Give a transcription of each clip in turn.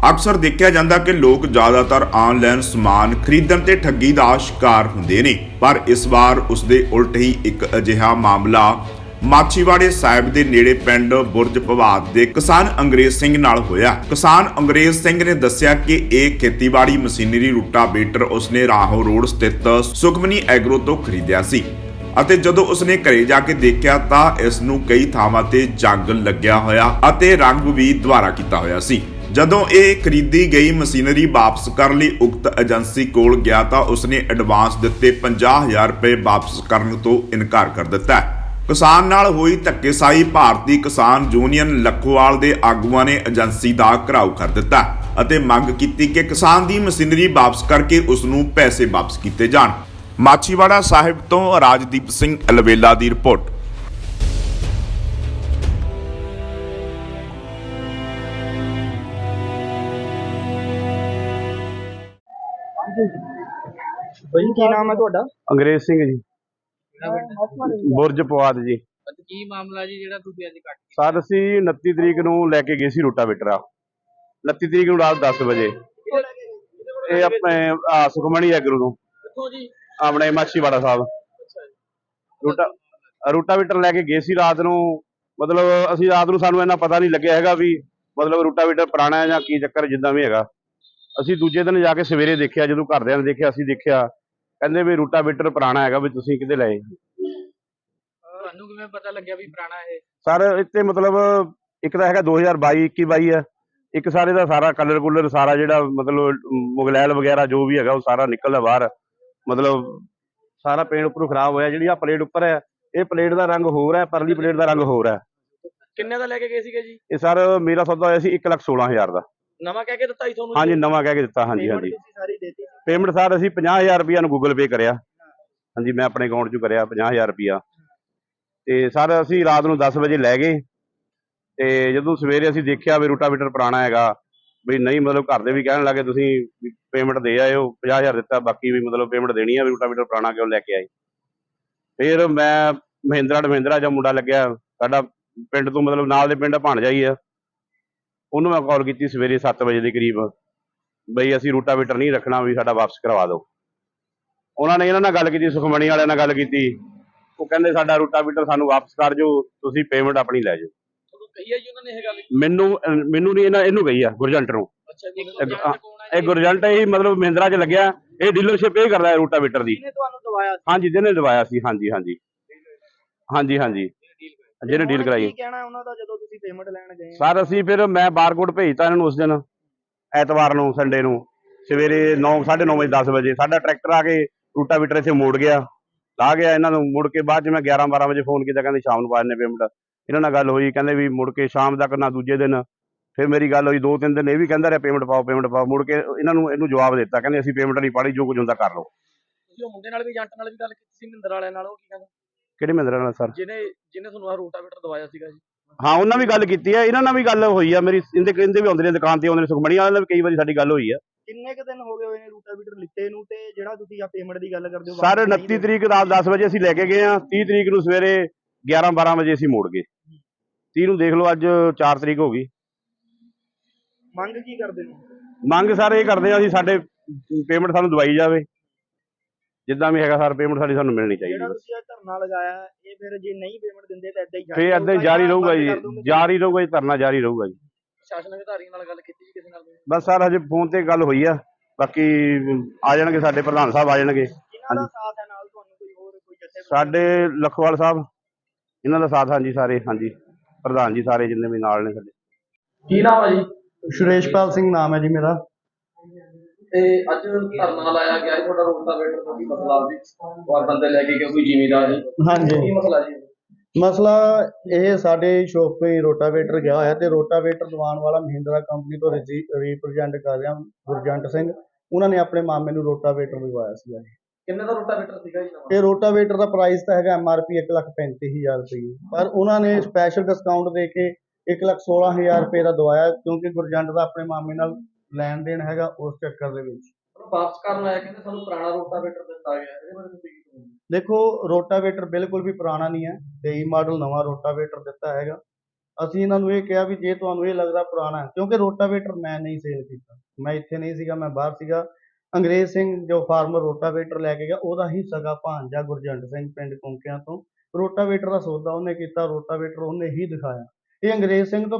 ਅਕਸਰ ਦੇਖਿਆ ਜਾਂਦਾ ਕਿ ਲੋਕ ਜ਼ਿਆਦਾਤਰ ਆਨਲਾਈਨ ਸਮਾਨ ਖਰੀਦਣ ਤੇ ਠੱਗੀ ਦਾ ਸ਼ਿਕਾਰ ਹੁੰਦੇ ਨੇ, ਪਰ ਇਸ ਵਾਰ ਉਸ ਦੇ ਉਲਟ ਹੀ ਇੱਕ ਅਜਿਹਾ ਮਾਮਲਾ ਮਾਛੀਵਾੜੇ ਸਾਹਿਬ ਦੇ ਨੇੜੇ ਪਿੰਡ ਬੁਰਜ ਭਵਾਤ ਦੇ ਕਿਸਾਨ ਅੰਗਰੇਜ਼ ਸਿੰਘ ਨਾਲ ਹੋਇਆ। ਕਿਸਾਨ ਅੰਗਰੇਜ਼ ਸਿੰਘ ਨੇ ਦੱਸਿਆ ਕਿ ਇਹ ਖੇਤੀਬਾੜੀ ਮਸ਼ੀਨਰੀ ਰੂਟਾਵੇਟਰ ਉਸਨੇ ਰਾਹੋਂ ਰੋਡ ਸਥਿਤ ਸੁਖਮਨੀ ਐਗਰੋ ਤੋਂ ਖਰੀਦਿਆ ਸੀ ਅਤੇ ਜਦੋਂ ਉਸਨੇ ਘਰੇ ਜਾ ਕੇ ਦੇਖਿਆ ਤਾਂ ਇਸ ਨੂੰ ਕਈ ਥਾਵਾਂ ਤੇ ਜੰਗ ਲੱਗਿਆ ਹੋਇਆ ਅਤੇ ਰੰਗ ਵੀ ਦੁਬਾਰਾ ਕੀਤਾ ਹੋਇਆ ਸੀ। ਜਦੋਂ ਇਹ ਖਰੀਦੀ ਗਈ ਮਸ਼ੀਨਰੀ ਵਾਪਸ ਕਰਨ ਲਈ, ਉਕਤ ਏਜੰਸੀ ਕੋਲ ਗਿਆ ਤਾਂ ਉਸਨੇ ਐਡਵਾਂਸ ਦਿੱਤੇ 50000 ਰੁਪਏ ਵਾਪਸ ਕਰਨ ਤੋਂ ਇਨਕਾਰ ਕਰ ਦਿੱਤਾ ਕਿਸਾਨ ਨਾਲ ਹੋਈ ਧੱਕੇਸਾਈ ਭਾਰਤੀ ਕਿਸਾਨ ਯੂਨੀਅਨ ਲੱਖੋਵਾਲ ਦੇ ਆਗੂਆਂ ਨੇ ਏਜੰਸੀ ਦਾ ਘਰਾਓ ਕਰ ਦਿੱਤਾ ਅਤੇ ਮੰਗ ਕੀਤੀ ਕਿ ਕਿਸਾਨ ਦੀ ਮਸ਼ੀਨਰੀ ਵਾਪਸ ਕਰਕੇ ਉਸ ਨੂੰ ਪੈਸੇ ਵਾਪਸ ਕੀਤੇ ਜਾਣ। ਮਾਛੀਵਾੜਾ ਸਾਹਿਬ ਤੋਂ ਰਾਜਦੀਪ ਸਿੰਘ ਅਲਵੇਲਾ ਦੀ ਰਿਪੋਰਟ। ਬਈ ਕੀ ਨਾਮ ਹੈ ਤੁਹਾਡਾ? ਅੰਗਰੇਜ਼ ਸਿੰਘ ਜੀ। ਬੁਰਜ ਪਵਾਦ ਜੀ। ਕੀ ਮਾਮਲਾ ਜੀ ਜਿਹੜਾ ਤੁਸੀਂ ਅੱਜ ਕੱਟ ਸਰ ਅਸੀਂ 29 ਤਰੀਕ ਨੂੰ ਲੈ ਕੇ ਗਏ ਸੀ ਰੋਟਾਵੇਟਰ ਆ। 29 ਤਰੀਕ ਨੂੰ ਰਾਤ 10 ਵਜੇ। ਇਹ ਆਪਣੇ ਆ ਸੁਖਮਣੀ ਐਗਰੂ ਨੂੰ ਕਿੱਥੋਂ ਜੀ? ਆਪਣੇ ਮਾਛੀਵਾੜਾ ਸਾਹਿਬ। ਰੋਟਾ ਰੋਟਾਵੇਟਰ ਲੈ ਕੇ ਗਏ ਸੀ ਰਾਤ ਨੂੰ। ਮਤਲਬ ਅਸੀਂ ਰਾਤ ਨੂੰ ਸਾਨੂੰ ਇੰਨਾ ਪਤਾ ਨਹੀਂ ਲੱਗਿਆ ਹੈਗਾ ਵੀ ਮਤਲਬ ਰੋਟਾਵੇਟਰ ਪੁਰਾਣਾ ਹੈ ਜਾਂ ਕੀ ਚੱਕਰ ਜਿੱਦਾਂ ਵੀ ਹੈਗਾ। ਅਸੀਂ ਦੂਜੇ ਦਿਨ ਜਾ ਕੇ ਸਵੇਰੇ ਦੇਖਿਆ ਜਦੋਂ ਘਰਦਿਆਂ ਨੇ ਦੇਖਿਆ ਅਸੀਂ ਦੇਖਿਆ। ਕਹਿੰਦੇ ਵੀ ਰੋਟਾਵੇਟਰ ਪੁਰਾਣਾ ਹੈਗਾ ਵੀ ਤੁਸੀਂ ਕਿਤੇ ਲਏ। ਤੁਹਾਨੂੰ ਕਿਵੇਂ ਪਤਾ ਲੱਗਿਆ ਵੀ ਪੁਰਾਣਾ ਇਹ? ਸਰ ਇੱਥੇ ਮਤਲਬ ਇੱਕ ਤਾਂ ਹੈਗਾ 2022 21 22 ਹੈ ਇੱਕ ਸਾਰੇ ਦਾ ਸਾਰਾ ਕਲਰ ਕੁਲਰ ਸਾਰਾ ਜਿਹੜਾ ਮਤਲਬ ਮੁਗਲੈਲ ਵਗੈਰਾ ਜੋ ਵੀ ਹੈਗਾ ਉਹ ਸਾਰਾ ਨਿਕਲਦਾ ਬਾਹਰ। ਮਤਲਬ ਸਾਰਾ ਪੇਂਟ ਉੱਪਰੋਂ ਖਰਾਬ ਹੋਇਆ। ਜਿਹੜੀ ਆ ਪਲੇਟ ਉੱਪਰ ਹੈ ਇਹ ਪਲੇਟ ਦਾ ਰੰਗ ਹੋਰ ਹੈ ਪਰਲੀ ਪਲੇਟ ਦਾ ਰੰਗ ਹੋਰ ਹੈ। ਕਿੰਨੇ ਦਾ ਲੈ ਕੇ ਗਏ ਸੀਗੇ ਜੀ? ਇਹ ਸਰ ਮੇਰਾ ਸੌਦਾ ਹੋਇਆ ਸੀ 116000 ਦਾ। ਨਵਾਂ ਕਹਿ ਕੇ ਦਿੱਤਾ ਸੀ ਤੁਹਾਨੂੰ ਹਾਂਜੀ ਨਵਾਂ ਕਹਿ ਕੇ ਦਿੱਤਾ। ਹਾਂਜੀ ਹਾਂਜੀ। ਤੁਸੀਂ ਸਾਰੀ ਦੇਤੀ ਪੇਮੈਂਟ ਸਰ ਅਸੀਂ 50000 ਰੁਪਇਆ ਨੂੰ ਗੂਗਲ ਪੇ ਕਰਿਆ। ਹਾਂਜੀ, ਮੈਂ ਆਪਣੇ ਅਕਾਊਂਟ 'ਚੋਂ ਕਰਿਆ 50000 ਰੁਪਇਆ ਤੇ ਸਰ ਅਸੀਂ ਰਾਤ ਨੂੰ 10 ਵਜੇ ਲੈ ਗਏ। ਤੇ ਜਦੋਂ ਸਵੇਰੇ ਅਸੀਂ ਦੇਖਿਆ ਵੀ ਰੋਟਾਵੇਟਰ ਪੁਰਾਣਾ ਹੈਗਾ, ਵੀ ਨਹੀਂ ਮਤਲਬ ਘਰ ਦੇ ਵੀ ਕਹਿਣ ਲੱਗੇ, ਤੁਸੀਂ ਪੇਮੈਂਟ ਦੇ ਆਇਓ 50000 ਦਿੱਤਾ, ਬਾਕੀ ਵੀ ਮਤਲਬ ਪੇਮੈਂਟ ਦੇਣੀ ਆ ਵੀ ਰੋਟਾਵੇਟਰ ਪੁਰਾਣਾ ਕਿਉਂ ਲੈ ਕੇ ਆਏ? ਫਿਰ ਮੈਂ ਮਹਿੰਦਰਾ ਐਂਡ ਮਹਿੰਦਰਾ ਜਾਂ ਮੁੰਡਾ ਲੱਗਿਆ, ਸਾਡਾ ਪਿੰਡ ਤੋਂ ਮਤਲਬ ਨਾਲ ਦੇ ਪਿੰਡ ਭਾਣਜਾ ਹੀ ਆ। ਉਹਨੂੰ ਮੈਂ ਕਾਲ ਕੀਤੀ ਸਵੇਰੇ 7 ਵਜੇ ਦੇ ਕਰੀਬ। ਬਈ ਅਸੀਂ ਰੂਟਾਵੇਟਰ ਨਹੀਂ ਰੱਖਣਾ ਵੀ ਸਾਡਾ ਵਾਪਸ ਕਰਵਾ ਦਿਓ। ਉਹਨਾਂ ਨੇ ਇਹਨਾਂ ਨਾਲ ਗੱਲ ਕੀਤੀ ਸੁਖਮਣੀ ਵਾਲਿਆਂ ਨਾਲ ਗੱਲ ਕੀਤੀ। ਉਹ ਕਹਿੰਦੇ ਸਾਡਾ ਰੂਟਾਵੇਟਰ ਸਾਨੂੰ ਵਾਪਸ ਕਰ ਦਿਓ ਤੁਸੀਂ ਪੇਮੈਂਟ ਆਪਣੀ ਲੈ ਜਾਓ। ਤੁਹਾਨੂੰ ਕਹੀ ਹੈ ਜੀ ਉਹਨਾਂ ਨੇ ਇਹ ਗੱਲ? ਮੈਨੂੰ ਮੈਨੂੰ ਨਹੀਂ ਇਹਨਾਂ ਇਹਨੂੰ ਆ ਗੁਰਜੰਟ ਨੂੰ। ਜੀ ਇਹ- ਗੁਰਜੰਟ ਹੀ ਮਤਲਬ ਮਹਿੰਦਰਾ 'ਚ ਲੱਗਿਆ ਇਹ ਡੀਲਰਸ਼ਿਪ ਇਹ ਕਰਦਾ ਹੈ ਰੂਟਾਵੇਟਰ ਦੀ। ਤੁਹਾਨੂੰ ਦਵਾਇਆ ਹਾਂਜੀ ਜਿਹਨੇ ਦਵਾਇਆ ਸੀ ਹਾਂਜੀ ਹਾਂਜੀ। ਹਾਂਜੀ ਹਾਂਜੀ। ਜਿਹਨੇ ਡੀਲ ਕਰਾਈ। ਕੀ ਕਹਿਣਾ ਉਹਨਾਂ ਦਾ ਜਦੋਂ ਤੁਸੀਂ ਪੇਮੈਂਟ ਲੈਣ ਗਏ? ਸਰ ਅਸੀਂ ਫਿਰ ਮੈਂ ਬਾਰਕੋਡ ਭੇਜਤਾ ਇਹਨਾਂ ਨੂੰ ਉਸ ਦਿਨ। ਐਤਵਾਰ ਨੂੰ ਸੰਡੇ ਨੂੰ ਸਵੇਰੇ 9 9:30 ਵਜੇ 10 ਵਜੇ ਸਾਡਾ ਟਰੈਕਟਰ ਆ ਕੇ ਰੂਟਾਵੀਟਰ ਇੱਥੇ ਮੋੜ ਗਿਆ। ਲਾ ਗਿਆ ਇਹਨਾਂ ਨੂੰ ਮੁੜ ਕੇ ਬਾਅਦ ਚ ਮੈਂ 11 12 ਵਜੇ ਫੋਨ ਕੀਤਾ ਕਹਿੰਦੇ ਸ਼ਾਮ ਨੂੰ ਪਾ ਦਿੰਦੇ ਪੇਮੈਂਟ ਇਹਨਾਂ ਨਾਲ ਗੱਲ ਹੋਈ ਕਹਿੰਦੇ ਵੀ ਮੁੜ ਕੇ ਸ਼ਾਮ ਤੱਕ ਨਾ ਦੂਜੇ ਦਿਨ। ਫਿਰ ਮੇਰੀ ਗੱਲ ਹੋਈ ਦੋ ਤਿੰਨ ਦਿਨ ਇਹ ਵੀ ਕਹਿੰਦਾ ਰਿਹਾ ਪੇਮੈਂਟ ਪਾਓ ਪੇਮੈਂਟ ਪਾਓ। ਮੁੜ ਕੇ ਇਹਨਾਂ ਨੂੰ ਇਹਨੂੰ ਜਵਾਬ ਦਿੱਤਾ ਕਹਿੰਦੇ ਅਸੀਂ ਪੇਮੈਂਟ ਨਹੀਂ ਪਾੜੀ ਜੋ ਕੁਝ ਹੁੰਦਾ ਕਰ ਲਓ। ਤੁਸੀਂ ਉਹ ਮੁੰਡੇ ਨਾਲ ਵੀ ਏਜੰਟ ਨਾਲ ਵੀ ਗੱਲ ਕੀਤੀ ਸੀ ਮਹਿੰਦਰ ਵਾਲਿਆਂ ਨਾਲ ਉਹ ਕੀ ਕਹਿੰਦਾ? ਕਿਹੜੇ ਮਹਿੰਦਰਾ ਨਾਲ ਸਰ ਜਿਹਨੇ ਜਿਹਨੇ ਤੁਹਾਨੂੰ ਆ ਰੋਟਾਵੇਟਰ ਦਵਾਇਆ ਸੀਗਾ ਜੀ। ਹਾਂ ਉਹਨਾਂ ਵੀ ਗੱਲ ਕੀਤੀ ਹੈ ਇਹਨਾਂ ਨਾਲ ਵੀ ਗੱਲ ਹੋਈ ਆ ਮੇਰੀ ਇਹਦੇ ਕਹਿੰਦੇ ਵੀ ਆਉਂਦੇ ਨੇ ਦੁਕਾਨ ਤੇ ਆਉਂਦੇ ਨੇ ਸੁਖਮਣੀ ਵਾਲਿਆਂ ਨਾਲ ਵੀ ਕਈ ਵਾਰੀ ਸਾਡੀ ਗੱਲ ਹੋਈ ਆ। ਕਿੰਨੇ ਕੁ ਦਿਨ ਹੋ ਗਏ ਹੋਏ ਨੇ ਰੂਟਾਵੀਟਰ ਲਿੱਤੇ ਨੂੰ ਤੇ ਜਿਹੜਾ ਤੁਸੀਂ ਆ ਪੇਮੈਂਟ ਦੀ ਗੱਲ ਕਰਦੇ ਹੋ ਸਰ ਵਾਪਸ ਨਹੀਂ 29 ਤਰੀਕ ਰਾਤ 10 ਵਜੇ ਅਸੀਂ ਲੈ ਕੇ ਗਏ ਆ 30 ਤਰੀਕ ਨੂੰ ਸਵੇਰੇ 11 12 ਵਜੇ ਅਸੀਂ ਮੋੜ ਗਏ। 30 ਨੂੰ ਦੇਖ ਲਓ ਅੱਜ 4 ਤਰੀਕ ਹੋ ਗਈ। ਮੰਗ ਕੀ ਕਰਦੇ ਹੋ? ਮੰਗ ਸਰ ਇਹ ਕਰਦੇ ਆ ਅਸੀਂ ਸਾਡੇ ਪੇਮੈਂਟ ਸਾਨੂੰ ਦਵਾਈ ਜਾਵੇ। ਜਿੱਦਾਂ ਵੀ ਹੈਗਾ ਸਰ ਪੇਮੈਂਟ ਸਾਡੀ ਸਾਨੂੰ ਮਿਲਣੀ ਚਾਹੀਦੀ ਜਿਹੜਾ ਬਸ। ਤੁਸੀਂ ਇਹ ਧਰਨਾ ਲਗਾਇਆ ਹੈ, ਇਹ ਫਿਰ ਜੇ ਨਹੀਂ ਪੇਮੈਂਟ ਦਿੰਦੇ ਤਾਂ ਏਦਾਂ ਹੀ ਫੇਰ ਏਦਾਂ ਹੀ ਜਾਰੀ ਰਹੂਗਾ ਜੀ? ਜਾਰੀ ਰਹੂਗਾ ਜੀ ਧਰਨਾ ਜਾਰੀ ਰਹੂਗਾ ਜੀ। ਪ੍ਰਸ਼ਾਸਨ ਅਧਿਕਾਰੀਆਂ ਨਾਲ ਗੱਲ ਕੀਤੀ ਜੀ ਕਿਸੇ ਨਾਲ? ਬਸ ਸਰ ਹਜੇ ਫੋਨ ਤੇ ਗੱਲ ਹੋਈ ਆ ਬਾਕੀ ਆ ਜਾਣਗੇ ਸਾਡੇ ਪ੍ਰਧਾਨ ਸਾਹਿਬ ਆ ਜਾਣਗੇ। ਜਿਨ੍ਹਾਂ ਦਾ ਸਾਥ ਹੈ ਨਾਲ ਤੁਹਾਨੂੰ ਕੋਈ ਹੋਰ ਕੋਈ ਜੱਥੇ ਸਾਡੇ ਲਖਵਾਲ ਸਾਹਿਬ ਇਹਨਾਂ ਦਾ ਸਾਥ ਹਾਂਜੀ ਸਾਰੇ ਹਾਂਜੀ। ਪ੍ਰਧਾਨ ਜੀ ਸਾਰੇ ਜਿੰਨੇ ਵੀ ਨਾਲ ਨੇ ਸਾਡੇ। ਕੀ ਨਾਮ ਹੈ ਜੀ? ਸੁਰੇਸ਼ਪਾਲ ਸਿੰਘ ਨਾਮ ਹੈ ਜੀ ਮੇਰਾ। ਤੇ ਅੱਜ ਧਰਨਾ ਲਾਇਆ ਗਿਆ ਹੈ ਤੁਹਾਡਾ ਰੋਟਾਵੇਟਰ ਦਾ ਕੀ ਮਸਲਾ ਸੀ ਔਰ ਬੰਦੇ ਲੈ ਕੇ ਗਿਆ ਕੋਈ ਜ਼ਿਮੀਦਾਰ ਜੀ ਹਾਂਜੀ। ਕੀ ਮਸਲਾ ਜੀ? ਮਸਲਾ ਇਹ ਸਾਡੇ ਸ਼ੋਪ 'ਤੇ ਰੋਟਾਵੇਟਰ ਗਿਆ ਹੋਇਆ ਤੇ ਰੋਟਾਵੇਟਰ ਦਵਾਉਣ ਵਾਲਾ ਮਹਿੰਦਰਾ ਕੰਪਨੀ ਤੋਂ ਰਿਪਰੈਜ਼ੈਂਟ ਕਰ ਰਿਹਾ ਗੁਰਜੰਟ ਸਿੰਘ। ਉਹਨਾਂ ਨੇ ਆਪਣੇ ਮਾਮੇ ਨੂੰ ਰੋਟਾਵੇਟਰ ਦਿਵਾਇਆ ਸੀਗਾ ਜੀ। ਕਿੰਨੇ ਦਾ ਰੋਟਾਵੇਟਰ ਸੀਗਾ ਜੀ ਨਵਾਂ? ਇਹ ਰੋਟਾਵੇਟਰ ਦਾ ਪ੍ਰਾਈਸ ਤਾਂ ਹੈਗਾ ਐਮਆਰਪੀ 135000 ਰੁਪਏ ਪਰ ਉਹਨਾਂ ਨੇ ਸਪੈਸ਼ਲ ਡਿਸਕਾਊਂਟ ਦੇ ਕੇ 116000 ਰੁਪਏ ਦਾ ਦਵਾਇਆ ਕਿਉਂਕਿ ਗੁਰਜੰਟ ਦਾ ਆਪਣੇ ਮਾਮੇ ਨਾਲ ਲੈਣ ਦੇਣ ਹੈਗਾ ਉਸ ਚੱਕਰ ਦੇ ਵਿੱਚ। ਵਾਪਸ ਕਰਨ ਆਇਆ ਕਹਿੰਦੇ ਸਾਨੂੰ ਪੁਰਾਣਾ ਰੋਟਾਵੇਟਰ ਦਿੱਤਾ ਗਿਆ ਇਹਦੇ ਬਾਰੇ ਤੁਸੀਂ ਕੀ ਕਹੋਗੇ? ਦੇਖੋ ਰੋਟਾਵੇਟਰ ਬਿਲਕੁਲ ਵੀ ਪੁਰਾਣਾ ਨਹੀਂ ਹੈ। 23 ਮਾਡਲ ਨਵਾਂ ਰੋਟਾਵੇਟਰ ਦਿੱਤਾ ਹੈਗਾ। ਅਸੀਂ ਇਹਨਾਂ ਨੂੰ ਇਹ ਕਿਹਾ ਵੀ ਜੇ ਤੁਹਾਨੂੰ ਇਹ ਲੱਗਦਾ ਪੁਰਾਣਾ ਹੈ ਕਿਉਂਕਿ ਰੋਟਾਵੇਟਰ ਮੈਂ ਨਹੀਂ ਸੇਲ ਕੀਤਾ। ਮੈਂ ਇੱਥੇ ਨਹੀਂ ਸੀਗਾ ਮੈਂ ਬਾਹਰ ਸੀਗਾ। ਅੰਗਰੇਜ਼ ਸਿੰਘ ਜੋ ਫਾਰਮਰ ਰੋਟਾਵੇਟਰ ਲੈ ਕੇ ਗਿਆ ਉਹਦਾ ਹੀ ਸਗਾ ਭਾਂਜਾ ਗੁਰਜੰਟ ਸਿੰਘ ਪਿੰਡ ਕੁੰਕਿਆਂ ਤੋਂ ਰੋਟਾਵੇਟਰ ਦਾ ਸੌਦਾ ਉਹਨੇ ਕੀਤਾ ਰੋਟਾਵੇਟਰ ਉਹਨੇ ਹੀ ਦਿਖਾਇਆ। ਇਹ ਅੰਗਰੇਜ਼ ਸਿੰਘ ਤੋਂ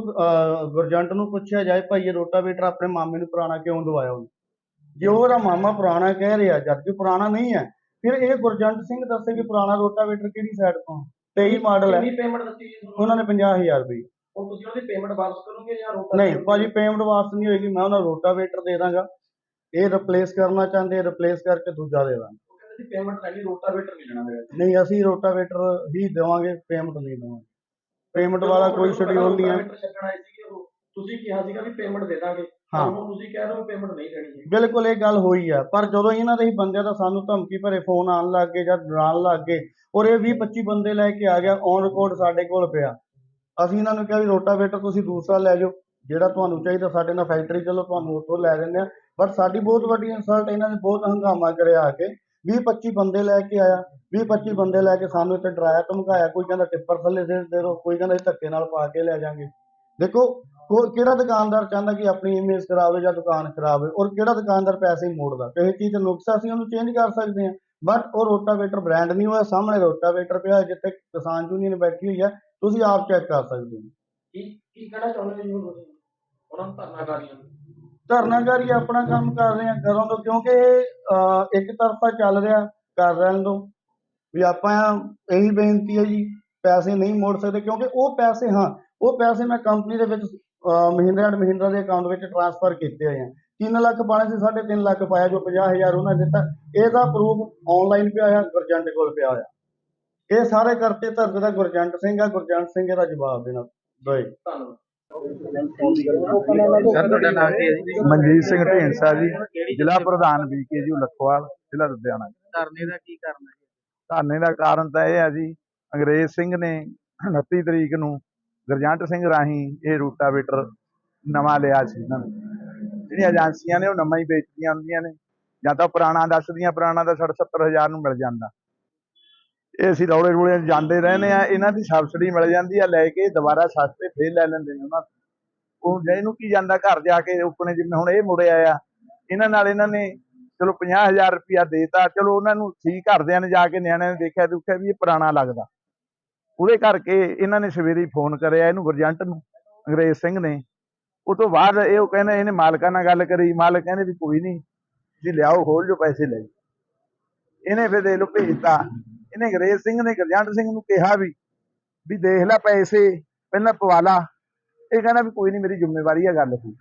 ਗੁਰਜੰਟ ਨੂੰ ਪੁੱਛਿਆ ਜਾਏ ਭਾਈ ਇਹ ਰੋਟਾਵੇਟਰ ਆਪਣੇ ਮਾਮੇ ਨੂੰ ਪੁਰਾਣਾ ਕਿਉਂ ਦਵਾਇਆ ਉਹਨੇ? ਜੇ ਉਹਦਾ ਮਾਮਾ ਪੁਰਾਣਾ ਕਹਿ ਰਿਹਾ ਜਦ ਕਿ ਪੁਰਾਣਾ ਨਹੀਂ ਹੈ ਫਿਰ ਇਹ ਗੁਰਜੰਟ ਸਿੰਘ ਦੱਸੇ ਕਿ ਪੁਰਾਣਾ ਰੋਟਾਵੇਟਰ ਕਿਹੜੀ ਸਾਈਡ ਤੋਂ? 23 ਮਾਡਲ ਹੈ। ਕਿੰਨੀ ਪੇਮੈਂਟ ਦਿੱਤੀ ਜੀ ਤੁਹਾਨੂੰ? ਉਹਨਾਂ ਨੇ 50000 ਰੁਪਏ। ਹੁਣ ਤੁਸੀਂ ਉਹਦੀ ਪੇਮੈਂਟ ਵਾਪਸ ਕਰੋਗੇ ਜਾਂ ਰੋਟਾ ਨਹੀਂ ਭਾਜੀ ਪੇਮੈਂਟ ਵਾਪਸ ਨਹੀਂ ਹੋਏਗੀ ਮੈਂ ਉਹਨਾਂ ਰੋਟਾਵੇਟਰ ਦੇ ਦਾਂਗਾ। ਇਹ ਰਿਪਲੇਸ ਕਰਨਾ ਚਾਹੁੰਦੇ ਰਿਪਲੇਸ ਕਰਕੇ ਦੂਜਾ ਦੇ ਦਾਂਗੇ। ਉਹ ਕਹਿੰਦੇ ਸੀ ਪੇਮੈਂਟ ਲੈਣੀ ਰੋਟਾਵੇਟਰ ਨਹੀਂ ਲੈਣਾ ਮੇਰੇ ਨਹੀਂ ਅਸੀਂ ਰੋਟਾਵੇਟਰ ਹੀ ਦੇਵਾਂਗੇ ਪੇਮੈਂਟ ਨਹੀਂ ਦੇਵਾਂਗੇ। ਪੇਮੈਂਟ ਵਾਲਾ ਕੋਈ ਸ਼ਡਿਊਲ ਨਹੀਂ ਹੈ। ਤੁਸੀਂ ਕਿਹਾ ਸੀਗਾ ਵੀ ਪੇਮੈਂਟ ਦੇ ਦਾਂਗੇ। ਹਾਂ। ਤੁਸੀਂ ਕਹਿ ਰਹੇ ਹੋ ਪੇਮੈਂਟ ਨਹੀਂ ਦੇਣੀ ਹੈ ਬਿਲਕੁਲ ਇਹ ਗੱਲ ਹੋਈ ਆ। ਪਰ ਜਦੋਂ ਇਹਨਾਂ ਦੇ ਹੀ ਬੰਦਿਆਂ ਦਾ ਸਾਨੂੰ ਧਮਕੀ ਭਰੇ ਫੋਨ ਆਉਣ ਲੱਗ ਗਏ ਜਾਂ ਡਰਾਉਣ ਲੱਗ ਗਏ ਔਰ ਇਹ 20 25 ਬੰਦੇ ਲੈ ਕੇ ਆ ਗਿਆ ਔਨ ਰਿਕਾਰਡ ਸਾਡੇ ਕੋਲ ਪਿਆ। ਅਸੀਂ ਇਹਨਾਂ ਨੂੰ ਕਿਹਾ ਵੀ ਰੋਟਾਵੇਟਰ ਤੁਸੀਂ ਦੂਸਰਾ ਲੈ ਜਾਓ ਜਿਹੜਾ ਤੁਹਾਨੂੰ ਚਾਹੀਦਾ ਸਾਡੇ ਨਾਲ ਫੈਕਟਰੀ ਚਲੋ ਤੁਹਾਨੂੰ ਉੱਥੋਂ ਲੈ ਦਿੰਦੇ ਆ। ਬਟ ਸਾਡੀ ਬਹੁਤ ਵੱਡੀ ਇਨਸਲਟ ਇਹਨਾਂ ਨੇ ਬਹੁਤ ਹੰਗਾਮਾ ਕਰਿਆ ਆ ਕੇ। 20 25 ਬੰਦੇ ਲੈ ਕੇ ਆਇਆ। 20 25 ਬੰਦੇ ਲੈ ਕੇ ਸਾਨੂੰ ਇੱਥੇ ਡਰਾਇਆ ਧਮਕਾਇਆ ਕੋਈ ਕਹਿੰਦਾ ਟਿੱਪਰ ਥੱਲੇ ਦੇ ਦੇ ਦਿਓ ਕੋਈ ਕਹਿੰਦਾ ਅਸੀਂ ਧੱਕੇ ਨਾਲ ਪਾ ਕੇ ਲੈ ਜਾਾਂਗੇ ਦੇਖੋ ਕੋ- ਕਿਹੜਾ ਦੁਕਾਨਦਾਰ ਚਾਹੁੰਦਾ ਕਿ ਆਪਣੀ ਇਮੇਜ ਖਰਾਬ ਜਾਂ ਦੁਕਾਨ ਖਰਾਬ ਹੋਵੇ ਔਰ ਕਿਹੜਾ ਦੁਕਾਨਦਾਰ ਪੈਸੇ ਹੀ ਮੋੜਦਾ? ਕਿਸੇ ਚੀਜ਼ ਤੇ ਨੁਕਸਾ ਅਸੀਂ ਉਹਨੂੰ ਚੇਂਜ ਕਰ ਸਕਦੇ ਹਾਂ ਬਟ ਉਹ ਰੋਟਾਵੇਟਰ ਬ੍ਰਾਂਡ ਨਹੀਂ ਹੋਇਆ ਸਾਹਮਣੇ ਰੋਟਾਵੇਟਰ ਪਿਆ ਜਿੱਥੇ ਕਿਸਾਨ ਯੂਨੀਅਨ ਬੈਠੀ ਹੋਈ ਹੈ ਤੁਸੀਂ ਆਪ ਚੈੱਕ ਕਰ ਸਕਦੇ ਹੋ। ਕੀ ਕੀ ਕਹਿਣਾ ਚਾਹੁੰਦੇ ਜੀ ਹੁਣ ਉਹਨਾਂ ਨੂੰ ਧਰਨਾਕਾਰੀਆਂ ਨੂੰ। ਧਰਨਾਕਾਰੀ ਆਪਣਾ ਕੰਮ ਕਰ ਰਹੇ ਆ ਕਰੋ ਤੋਂ ਕਿਉਂਕਿ ਇੱਕ ਤਰਫਾ ਚੱਲ ਰਿਹਾ ਕਰ ਰਹਿਣ ਦੋ ਵੀ ਆਪਾਂ ਇਹੀ ਬੇਨਤੀ ਹੈ ਜੀ ਪੈਸੇ ਨਹੀਂ ਮੋੜ ਸਕਦੇ ਕਿਉਂਕਿ ਉਹ ਪੈਸੇ ਹਾਂ ਉਹ ਪੈਸੇ ਮੈਂ ਕੰਪਨੀ ਦੇ ਵਿੱਚ ਮਹਿੰਦਰਾ ਐਂਡ ਮਹਿੰਦਰਾ ਦੇ ਅਕਾਊਂਟ ਵਿੱਚ ਟ੍ਰਾਂਸਫਰ ਕੀਤੇ ਹੋਏ ਆ। 3 ਲੱਖ ਪਾਣੇ ਸੀ 3.5 ਲੱਖ ਪਾਇਆ ਜੋ 50000 ਉਹਨਾਂ ਨੇ ਦਿੱਤਾ। ਇਹਦਾ ਪ੍ਰੂਫ ਆਨਲਾਈਨ ਪਿਆ ਹੋਇਆ ਗੁਰਜੰਟ ਕੋਲ ਪਿਆ ਹੋਇਆ। ਇਹ ਸਾਰੇ ਕਰਤੇ ਧਰਦੇ ਦਾ ਗੁਰਜੰਟ ਸਿੰਘ ਆ ਗੁਰਜੰਟ ਸਿੰਘ ਇਹਦਾ ਜਵਾਬ ਦੇਣਾ। ਦੋਏ ਧੰਨਵਾਦ ਸਰ ਤੁਹਾਡਾ ਨਾਮ ਕੀ ਹੈ ਜੀ? ਮਨਜੀਤ ਸਿੰਘ ਢੇਂਸਾ ਜੀ ਜ਼ਿਲ੍ਹਾ ਪ੍ਰਧਾਨ ਬੀਕੇ ਜੀ ਲਖਵਾਲ ਜ਼ਿਲ੍ਹਾ ਲੁਧਿਆਣਾ। ਧਰਨੇ ਦਾ ਕੀ ਕਰਨਾ ਧਰਨੇ ਦਾ ਕਾਰਨ ਤਾਂ ਇਹ ਹੈ ਜੀ, ਅੰਗਰੇਜ਼ ਸਿੰਘ ਨੇ 29 ਤਰੀਕ ਨੂੰ ਗਰਜੰਟ ਸਿੰਘ ਰਾਹੀਂ ਇਹ ਰੂਟਾਵੇਟਰ ਨਵਾਂ ਲਿਆ ਸੀ ਇਹਨਾਂ ਨੇ ਜਿਹੜੀਆਂ ਏਜੰਸੀਆਂ ਨੇ ਉਹ ਨਵਾਂ ਹੀ ਵੇਚਦੀਆਂ ਹੁੰਦੀਆਂ ਨੇ, ਜਾਂ ਤਾਂ ਪੁਰਾਣਾ ਦੱਸਦੀਆਂ, ਪੁਰਾਣਾ ਤਾਂ 60 70000 ਨੂੰ ਮਿਲ ਜਾਂਦਾ ਇਹ ਅਸੀਂ ਰੌਲੇ ਰੂਲੇ ਜਾਂਦੇ ਰਹਿੰਦੇ ਆ ਇਹਨਾਂ ਦੀ ਸਬਸਿਡੀ ਮਿਲ ਜਾਂਦੀ ਆ, ਲੈ ਕੇ ਦੁਬਾਰਾ ਸਸਤੇ ਫੇਰ ਲੈ ਲੈਂਦੇ ਨੇ ਉਹਨਾਂ ਤੋਂ। ਉਹ ਜਿਹਨੂੰ ਕੀ ਜਾਂਦਾ ਘਰ ਜਾ ਕੇ ਉੱਪਰ ਜਿਵੇਂ ਹੁਣ ਇਹ ਮੁੜੇ ਆਇਆ, ਇਹਨਾਂ ਨਾਲ ਇਹਨਾਂ ਨੇ ਚਲੋ 50000 ਰੁਪਇਆ ਦੇਤਾ, ਚਲੋ ਉਹਨਾਂ ਨੂੰ ਠੀਕ ਘਰਦਿਆਂ ਨੇ ਜਾ ਕੇ ਨਿਆਣਿਆਂ ਨੇ ਦੇਖਿਆ ਦੁੱਖਿਆ ਵੀ ਇਹ ਪੁਰਾਣਾ ਲੱਗਦਾ। ਉਹਦੇ ਕਰਕੇ ਇਹਨਾਂ ਨੇ ਸਵੇਰੇ ਹੀ ਫੋਨ ਕਰਿਆ ਇਹਨੂੰ ਗੁਰਜੰਟ ਨੂੰ, ਅੰਗਰੇਜ਼ ਸਿੰਘ ਨੇ। ਉਹ ਤੋਂ ਬਾਅਦ ਇਹ ਉਹ ਕਹਿੰਦੇ, ਇਹਨੇ ਮਾਲਕਾਂ ਨਾਲ ਗੱਲ ਕਰੀ, ਮਾਲਕ ਕਹਿੰਦੇ ਵੀ ਕੋਈ ਨਹੀਂ ਜੀ ਲਿਆਓ, ਖੋਲ ਜੋ ਪੈਸੇ ਲੈ ਇਹਨੇ ਫਿਰ ਦੇ ਲੋ ਭੇਜਤਾ। ਇਹਨੇ ਅੰਗਰੇਜ਼ ਸਿੰਘ ਨੇ ਗਰਜੰਟ ਸਿੰਘ ਨੂੰ ਕਿਹਾ ਵੀ ਵੀ ਦੇਖ ਲੈ ਪੈਸੇ, ਪਹਿਲਾਂ ਪਵਾ ਲਾ। ਇਹ ਕਹਿੰਦਾ ਵੀ ਕੋਈ ਨਹੀਂ, ਮੇਰੀ ਜ਼ਿੰਮੇਵਾਰੀ ਆ ਗੱਲ ਹੋਈ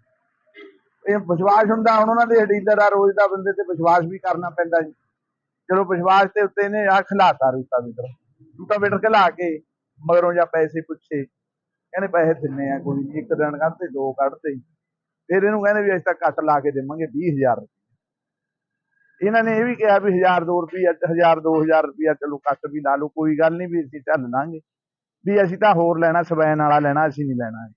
ਇਹ ਵਿਸ਼ਵਾਸ ਹੁੰਦਾ ਹੁਣ ਉਹਨਾਂ ਦੇ ਡੀਲਰ ਦਾ ਰੋਜ਼ ਦਾ ਬੰਦੇ ਤੇ ਵਿਸ਼ਵਾਸ ਵੀ ਕਰਨਾ ਪੈਂਦਾ ਜੀ। ਚਲੋ ਵਿਸ਼ਵਾਸ ਦੇ ਉੱਤੇ ਇਹਨੇ ਆ ਖਿਲਾਤਾ ਰੂਟਾ ਵੀਟਰ ਰੂਟਾ ਵੀਟਰ ਖਿਲਾ ਕੇ ਮਗਰੋਂ ਜਾਂ ਪੈਸੇ ਪੁੱਛੇ। ਕਹਿੰਦੇ ਪੈਸੇ ਦਿੰਨੇ ਆ ਕੋਈ ਨੀ, ਇੱਕ ਦਿਨ ਕੱਢਤੇ ਦੋ ਕੱਢਤੇ ਫਿਰ ਇਹਨੂੰ ਕਹਿੰਦੇ ਵੀ ਅਸੀਂ ਤਾਂ ਕੱਟ ਲਾ ਕੇ ਦੇਵਾਂਗੇ 20000 ਇਹਨਾਂ ਨੇ ਇਹ ਵੀ ਕਿਹਾ ਵੀ 1000 2 ਰੁਪਈਆ 1000 2000 ਰੁਪਈਆ ਚਲੋ ਕੱਟ ਵੀ ਲਾ ਲਓ ਕੋਈ ਗੱਲ ਨਹੀਂ ਵੀ ਅਸੀਂ ਝੱਲ ਲਾਂਗੇ। ਵੀ ਅਸੀਂ ਤਾਂ ਹੋਰ ਲੈਣਾ ਸਵੈਨ ਵਾਲਾ ਲੈਣਾ ਅਸੀਂ ਨਹੀਂ ਲੈਣਾ।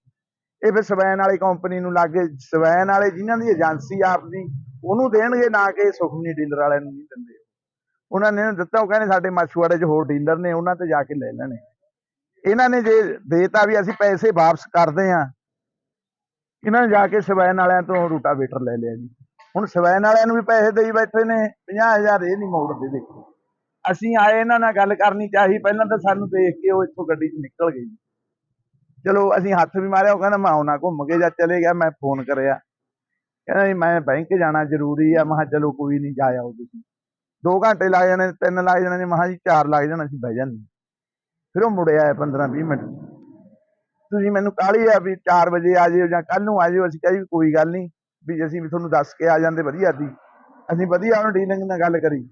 ਇਹ ਫਿਰ ਸਵੈਨ ਵਾਲੀ ਕੰਪਨੀ ਨੂੰ ਲਾਗੇ ਸਵੈਨ ਵਾਲੇ ਜਿਨ੍ਹਾਂ ਦੀ ਏਜੰਸੀ ਆਪਦੀ ਉਹਨੂੰ ਦੇਣਗੇ ਨਾ ਕਿ ਸੁਖਮਨੀ ਡੀਲਰ ਵਾਲਿਆਂ ਨੂੰ ਨਹੀਂ ਦਿੰਦੇ। ਉਹਨਾਂ ਨੇ ਦਿੱਤਾ, ਉਹ ਕਹਿੰਦੇ ਸਾਡੇ ਮਾਛੂਆੜੇ 'ਚ ਹੋਰ ਡੀਲਰ ਨੇ, ਉਹਨਾਂ ਤੇ ਜਾ ਕੇ ਲੈ ਲੈਣੇ। ਇਹਨਾਂ ਨੇ ਜੇ ਦੇਤਾ ਵੀ ਅਸੀਂ ਪੈਸੇ ਵਾਪਸ ਕਰਦੇ ਆ ਇਹਨਾਂ ਨੇ ਜਾ ਕੇ ਸਵੈਨ ਵਾਲਿਆਂ ਤੋਂ ਰੂਟਾਵੇਟਰ ਲੈ ਲਿਆ ਜੀ। ਹੁਣ ਸਵੈਨ ਵਾਲਿਆਂ ਨੂੰ ਵੀ ਪੈਸੇ ਦੇਈ ਬੈਠੇ ਨੇ 50000 ਇਹ ਨਹੀਂ ਮੋੜਦੇ, ਦੇਖੋ। ਅਸੀਂ ਆਏ, ਇਹਨਾਂ ਨਾਲ ਗੱਲ ਕਰਨੀ ਚਾਹੀ, ਪਹਿਲਾਂ ਤਾਂ ਸਾਨੂੰ ਦੇਖ ਕੇ ਉਹ ਇੱਥੋਂ ਗੱਡੀ 'ਚ ਨਿਕਲ ਗਈ ਚਲੋ ਅਸੀਂ ਹੱਥ ਵੀ ਮਾਰਿਆ, ਉਹ ਕਹਿੰਦਾ ਮੈਂ ਆਉਣਾ ਘੁੰਮ ਕੇ ਜਾਂ ਚਲੇ ਗਿਆ, ਮੈਂ ਫੋਨ ਕਰਿਆ। ਕਹਿੰਦਾ ਜੀ, ਮੈਂ ਬੈਂਕ ਜਾਣਾ ਜ਼ਰੂਰੀ ਆ। ਮੈਂ ਕਿਹਾ ਚਲੋ ਕੋਈ ਨਹੀਂ, ਜਾ ਆਓ ਤੁਸੀਂ। 2 ਘੰਟੇ ਲੱਗ ਜਾਣੇ, ਤਿੰਨ ਲੱਗ ਜਾਣੇ ਨੇ ਮੈਂ ਜੀ 4 ਲੱਗ ਜਾਣਾ, ਅਸੀਂ ਬਹਿ ਜਾਂਦੇ। ਫਿਰ ਉਹ ਮੁੜਿਆ ਆਇਆ 15 20 ਮਿੰਟ। ਤੁਸੀਂ ਮੈਨੂੰ ਕਾਹਲੀ ਆ ਵੀ 4 ਵਜੇ ਆ ਜਿਓ ਜਾਂ ਕੱਲ ਨੂੰ ਆ ਜਿਓ? ਅਸੀਂ ਕਿਹਾ ਜੀ, ਕੋਈ ਗੱਲ ਨਹੀਂ। ਵੀ ਅਸੀਂ ਵੀ ਤੁਹਾਨੂੰ ਦੱਸ ਕੇ ਆ ਜਾਂਦੇ, ਵਧੀਆ ਦੀ ਅਸੀਂ ਵਧੀਆ ਉਹਨੂੰ ਡੀਲਿੰਗ ਨਾਲ ਗੱਲ ਕਰੀ।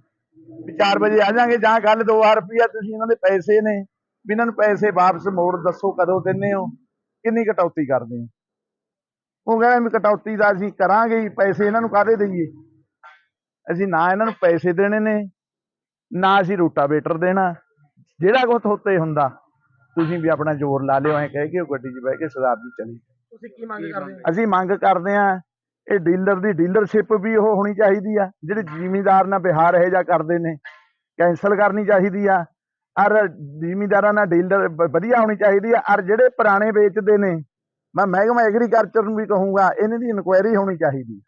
ਵੀ 4 ਵਜੇ ਆ ਜਾਾਂਗੇ ਜਾਂ ਗੱਲ 2000 ਰੁਪਇਆ ਤੁਸੀਂ ਇਹਨਾਂ ਦੇ ਪੈਸੇ ਨੇ। ਵੀ ਇਹਨਾਂ ਨੂੰ ਪੈਸੇ ਵਾਪਸ ਮੋੜ ਦੱਸੋ ਕਦੋਂ ਦਿੰਨੇ ਹੋ ਕਿੰਨੀ ਕਟੌਤੀ ਕਰਦੇ ਹੋ? ਉਹ ਕਹਿੰਦਾ ਵੀ ਕਟੌਤੀ ਦਾ ਅਸੀਂ ਕਰਾਂਗੇ ਹੀ ਪੈਸੇ ਇਹਨਾਂ ਨੂੰ ਕਾਹਦੇ ਦਈਏ? ਅਸੀਂ ਨਾ ਇਹਨਾਂ ਨੂੰ ਪੈਸੇ ਦੇਣੇ ਨੇ ਨਾ ਅਸੀਂ ਰੂਟਾਵੇਟਰ ਦੇਣਾ। ਜਿਹੜਾ ਕੁਛ ਉੱਤੇ ਹੁੰਦਾ ਤੁਸੀਂ ਵੀ ਆਪਣਾ ਜ਼ੋਰ ਲਾ ਲਿਓ ਐ ਕਹਿ ਕੇ ਉਹ ਗੱਡੀ 'ਚ ਬਹਿ ਕੇ ਸਰਦਾਰ ਜੀ ਚਲੇ। ਤੁਸੀਂ ਕੀ ਮੰਗ ਕਰਦੇ ਹੋ? ਅਸੀਂ ਮੰਗ ਕਰਦੇ ਆ ਇਹ ਡੀਲਰ ਦੀ ਡੀਲਰਸ਼ਿਪ ਵੀ ਉਹ ਹੋਣੀ ਚਾਹੀਦੀ ਆ ਜਿਹੜੇ ਜ਼ਿਮੀਂਦਾਰ ਨਾਲ ਵਿਹਾਰ ਇਹ ਜਾ ਕਰਦੇ ਨੇ ਕੈਂਸਲ ਕਰਨੀ ਚਾਹੀਦੀ ਆ। ਔਰ ਜ਼ਿਮੀਦਾਰਾਂ ਨਾਲ ਡੀਲਰ ਵਧੀਆ ਹੋਣੀ ਚਾਹੀਦੀ ਹੈ ਔਰ ਜਿਹੜੇ ਪੁਰਾਣੇ ਵੇਚਦੇ ਨੇ, ਮੈਂ ਮਹਿਕਮਾ ਐਗਰੀਕਲਚਰ ਨੂੰ ਵੀ ਕਹੂੰਗਾ, ਇਹਨਾਂ ਦੀ ਇਨਕੁਆਇਰੀ ਹੋਣੀ ਚਾਹੀਦੀ।